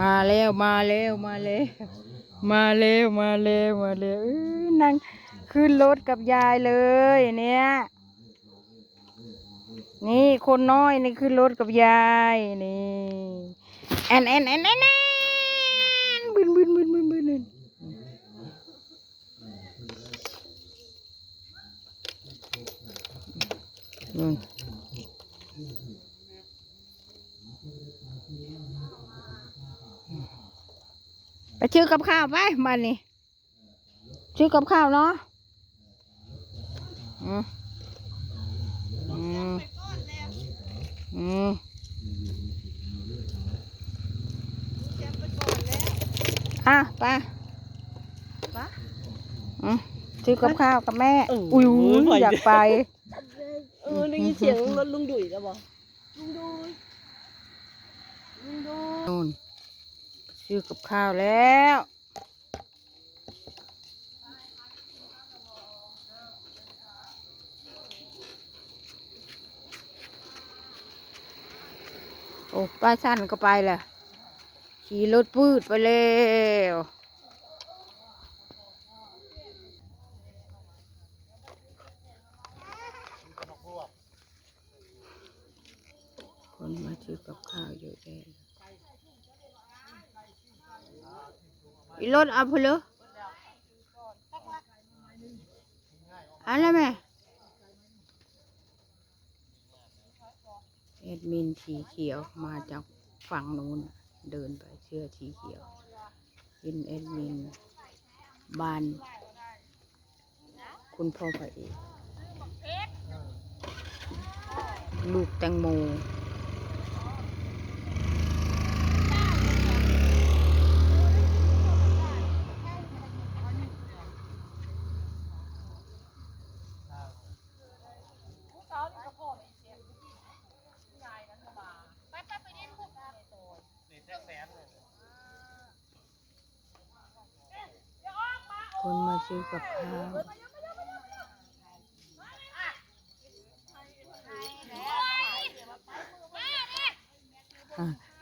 มาแล้วมาแล้วมาแล้วมาแล้วมาแล้วมาแล้วเอ้ยนั่งขึ้นรถกับยายเลยเนี่ยนี่คนน้อยนี่ขึ้นรถกับยายนี่แอนแอนแอนแอนแอนบึนบึนบึนบึนบึนบึนอืม ไป ชื่อกับข้าวไปมานี่ชื่อกับข้าวเนาะอืมอืมอืมอะไปอืมชื่อกับข้าวกับแม่ เอออุ้ยไปอยากไป เออได้ยินเสียงรถลุงดุยแล้วบอกลุงดุยลุงดุย นู่น ชื่อกับข้าวแล้วโอ้ป้าสั้นก็ไปแหละขี่รถปืดไปแล้วคนมาซื้อกับข้าวเยอะแยะเลย อีรถเอาไปเลยอะไรแม่เอ็ดมินสีเขียวมาจากฝั่งนู้นเดินไปเสื้อสีเขียวเป็นเอ็ดมินบ้าน คุณพ่อพระเอกลูกแตงโม คนมาซื้อกับข้าว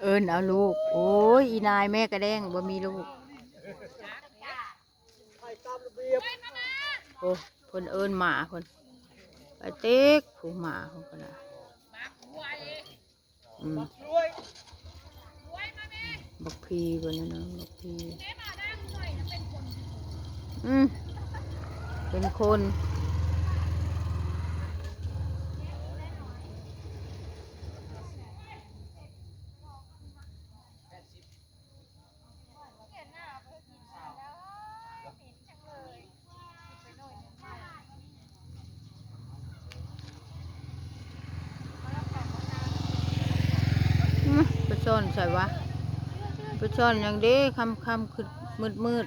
เอิญเอาลูก โอ้ยอีนายแม่กระแดงบ่มีลูกโอ้เพิ่นเอิญหมาเพิ่นไปเต็กผู้หมาเพิ่นนะอืมบักพีเพิ่นนะเนาะบักพี อืมเป็นคนอืมไปซ่อนใส่วะไปซ่อนอย่างเด้คำคำคือมืดมืด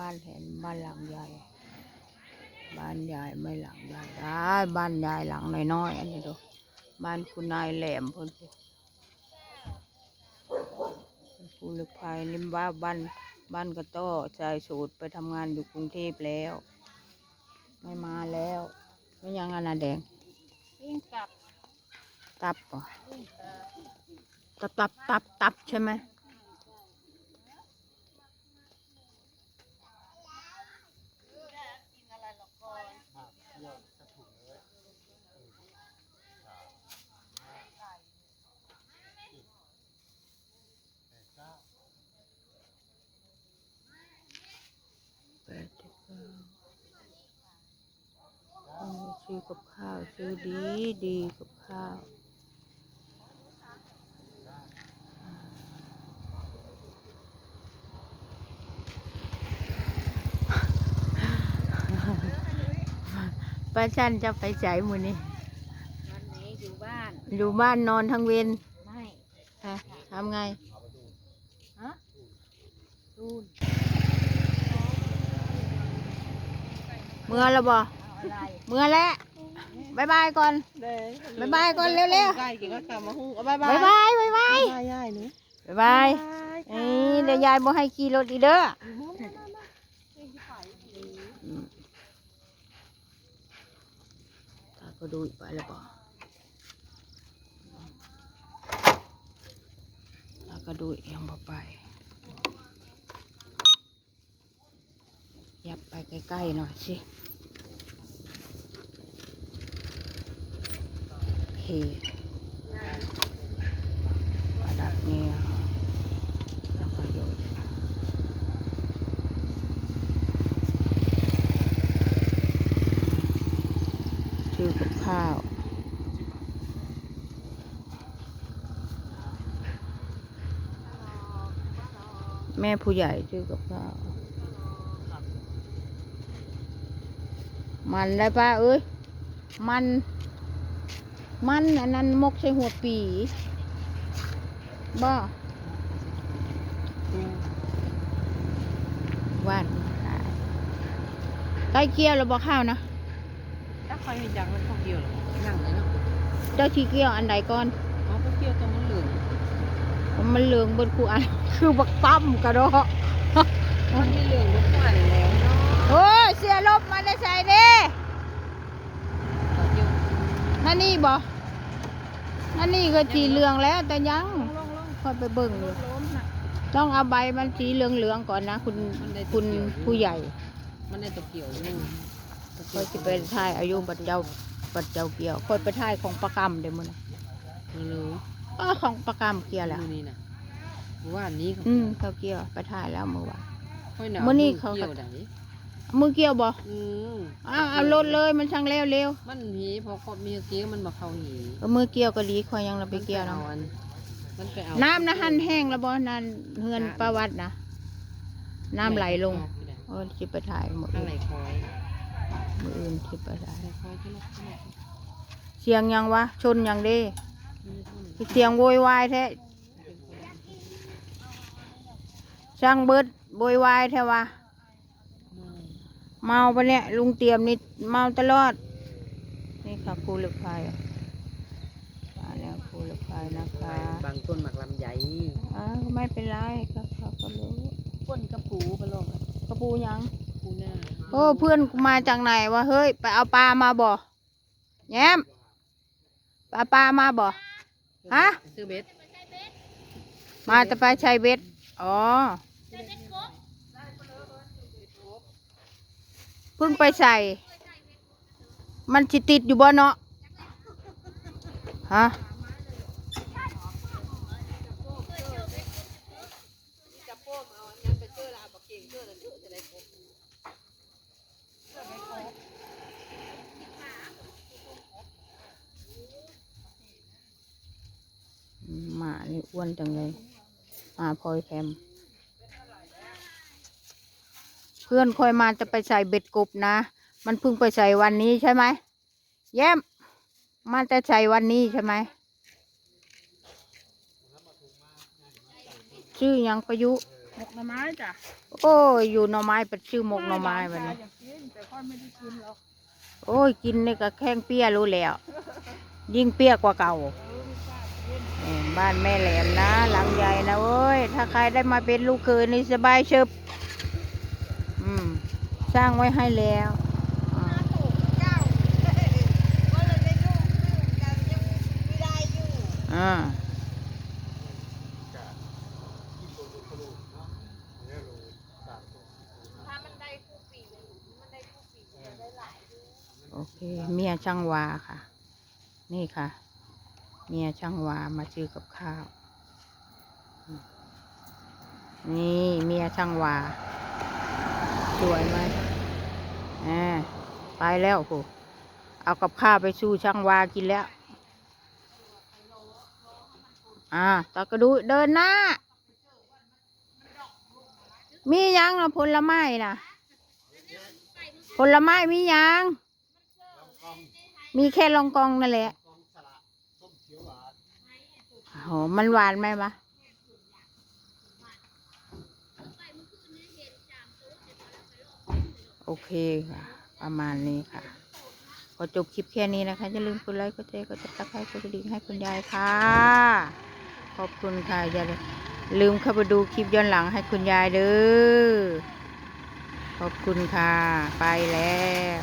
บ้านเห็นบ้านหลังใหญ่ บ้านใหญ่ไม่หลังใหญ่ได้บ้านใหญ่หลังน้อยๆอันนี้ดูบ้านคุณนายแหลมเพิ่นพูผู้ลึกภายนี่บ้านบ้านบ้านกระต้อชายสูตรไปทำงานอยู่กรุงเทพแล้ว ไม่มาแล้ว ไม่ยังอันน่ะแดงวิ่งกลับตับเหรอตับตับตับตับใช่ไหม แปดสิบเก้าเอาซื้อ กับข้าว ซื้อดีดีกับข้าว ป้าชันจะไปใส่มือนี่วันนี้อยู่บ้าน อยู่บ้านนอนทั้งเวนไม่ฮะทำไง ฮะดูนเมื่อแล้วบ่เอาอะไรเมื่อแล้ว บายบายก่อนบายบายก่อนเร็วๆ ใกล้กินก็กลับมาฮู้เอาบายบาบายยบายบายบายบายยายนูบายบายเอ้เดี๋ยวยายบ่ให้ขี่รถอีกเด้อ ตาก็ดูไปแล้วป่ล้วก็ดูอยังบ่ไป ยับไปใกล้ๆหน่อยสิ โอเคระดับนี้แล้วก็โยนชื่อกับข้าวแม่ผู้ใหญ่ชื่อกับข้าวมันได้ป้าเอ้ย มัน มันอันนั้นมกใส่หัวปีบ่ว่านใกล้เกี่ยวแล้วบ่ข้าวนะถ้าใครเห็นยังมันพวกเกี่ยวหรอยังเลยเนาะเจ้าชีเกี่ยวอันใดก่อนอ๋อพวกเกี่ยวตรงมันเหลืองมันเหลืองบนคูอันคือบักตั้มกระดอกมันมีเหลืองทุกวันแล้วเนาะโอ้ยเสียลบมาได้ใส่เด้เขาเกี่ยวนั่นนี่บ่ นั่นนี่ก็สีเหลืองแล้วแต่ยังลงลงลงค่อยไปเบิ่งลอยู่งล้มน่ะต้องเอาใบมันสีเหลืองๆก่อนนะ คุณมันได้คุณเกี่ยวอยู่ผู้ใหญ่ มันได้ตัวเกี่ยวอยู่ค่อยจะไปถ่ายอายุบัดเจ้าบัดเจ้าเกี่ยวค่อยไปถ่ายของประกรรมเดี๋ยวมื้อนะมันรู้อ้อของประกรรมเกี่ยวแล้วมือนี้นะว่านี้เขาอืมเขาเกี่ยวไปถ่ายแล้วเมื่อวานค่อยหนาวมื้อนี้เขาเกี่ยวไหน มือเกี่ยวบ่อืมอ้าวเอารถเลยมันช่างเร็วเร็วมันหีพอครบมีเกี้ยวมันมาเข้าหีเอามือเกี่ยวก็ดีค่อยยังเราไปเกี่ยวมันนะอาอันมันไปเอาน้ำนะหันแห้งแล้วบ่นั่นเฮือนประวัตินะน้ำไหลลงโอ้ยสิไปถ่ายหมดน้ำไหลคอยมืออื่นสิไปถ่ายไหลคอยที่ละที่ละเสียงยังวะชนยังเด้ที่ละเสียงโวยวายแท้ช่างเบิดโวยวายแท้วะ เมาปะเนี่ยลุงเตรียมนี่เมาตลอด นี่ค่ะครูเหล็กไฟมาแล้วครูเหล็กไฟนะคะบางต้นหมักลำใหญ่อ้าวไม่เป็นไรครับเขาก็รู้ก้นกระปูไปลงกระปูยังปูหน้าโอ้เพื่อนกูมาจากไหนวะเฮ้ยไปเอาปลามาบ่แย้มไปเอาปลามาบ่ฮะซื้อเบ็ดมาแต่ไปชัยเบ็ดอ๋อ พิ่งไปใส่ มันจิติดอยู่บ่เนาะฮะมหมานี่อ้วนจังเลยมาพลอยแคม เพื่อนคอยมาจะไปใส่เบ็ดกบนะ มันเพิ่งไปใส่วันนี้ใช่ไหมแย้มมันจะใส่วันนี้ใช่ไหมชื่อหยังประยุหมกหน่อไม้จ้ะโอ้ยอยู่หน่อไม้เป็นชื่อหมกหน่อไม้แบบนี้อยากกินแต่ค่อยไม่ได้กินหรอกโอ้ยกินนี่ก็แข้งเปี้ยรู้แล้ว ยิ่งเปี้ยกว่าเก่าเออบ้านแม่แหลมนะ หลังใหญ่นะเว้ย ถ้าใครได้มาเป็นลูกเขยนี่สบายเชิบอืม สร้างไว้ให้แล้วอ่าอ่าโอเค เมียช่างวาค่ะ นี่ค่ะ เมียช่างวามาซื้อกับข้าว นี่ เมียช่างวา สวยไหมอ่า ไปแล้วโหเอากับข้าวไปสู้ช่างวากินแล้ว อ่าตากระดูเดินหน้า มียังนะผลไม้นะผลไม้มียังมีแค่ลองกองนั่นแหละโหมันหวานไหมวะ โอเคค่ะ ประมาณนี้ค่ะก็จบคลิปแค่นี้นะคะ อย่าลืมกดไลค์ กดแชร์ กดติดตามกดกระดิ่งให้คุณยายค่ะ ขอบคุณค่ะ อย่าลืมเข้าไปดูคลิปย้อนหลังให้คุณยายเด้อ ขอบคุณค่ะ ไปแล้ว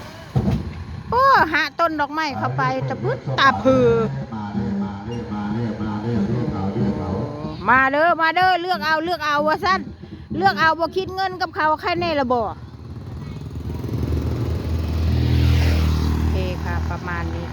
โอ้หาต้นดอกไม้เข้าไปตะพึดตาพือ มาเด้อ มาเด้อมาเด้อเลือกเอาเลือกเอามาเด้อมาเด้อเลือกเอา เลือกเอาว่าสั้นเลือกเอาบ่คิดเงินกับเขาแค่นี้ละบ่โอเคค่ะ ประมาณนี้